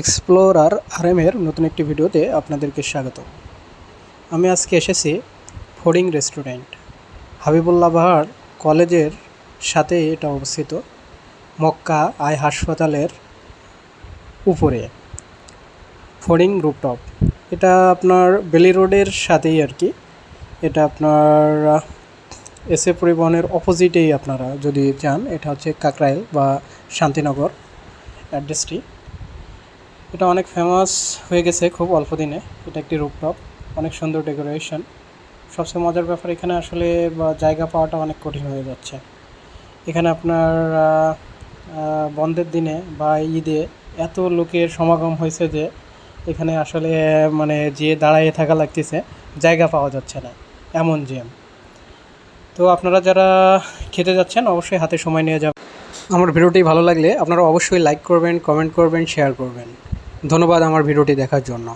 Explorer আরএমের নতুন একটি ভিডিওতে আপনাদেরকে স্বাগত। আমি আজকে এসেছি ফোডিং রেস্টুরেন্ট। হাবিবুল্লাহ বাহার কলেজের সাথে এটা অবস্থিত মক্কা আই হাসপাতালের উপরে। ফোডিং রুপটপ এটা আপনার বেলি রোডের সাথেই আর কি। এটা আপনার এসএ পরিবহনের অপোজিটেই আপনারা যদি চান, এটা হচ্ছে কাকরাইল বা শান্তিনগর অ্যাড্রেসটি এটা অনেক ফেমাস হয়ে গেছে খুব অল্প দিনে। এটা একটি রুপটপ অনেক সুন্দর ডেকোরেশন সবচেয়ে মজার ব্যাপার এখানে আসলে জায়গা পাওয়াটা অনেক কঠিন হয়ে যাচ্ছে। এখানে আপনার বন্ধের দিনে বা ঈদে এত লোকের সমাগম হয়েছে যে, এখানে আসলে মানে যে দাঁড়াইয়ে থাকা লাগতেছে, জায়গা পাওয়া যাচ্ছে না। এমন জ্যাম তো আপনারা যারা খেতে যাচ্ছেন, অবশ্যই হাতে সময় নিয়ে যাবেন। আমার ভিডিওটি ভালো লাগলে আপনারা অবশ্যই লাইক করবেন কমেন্ট করবেন শেয়ার করবেন। ধন্যবাদ আমার ভিডিওটি দেখার জন্য।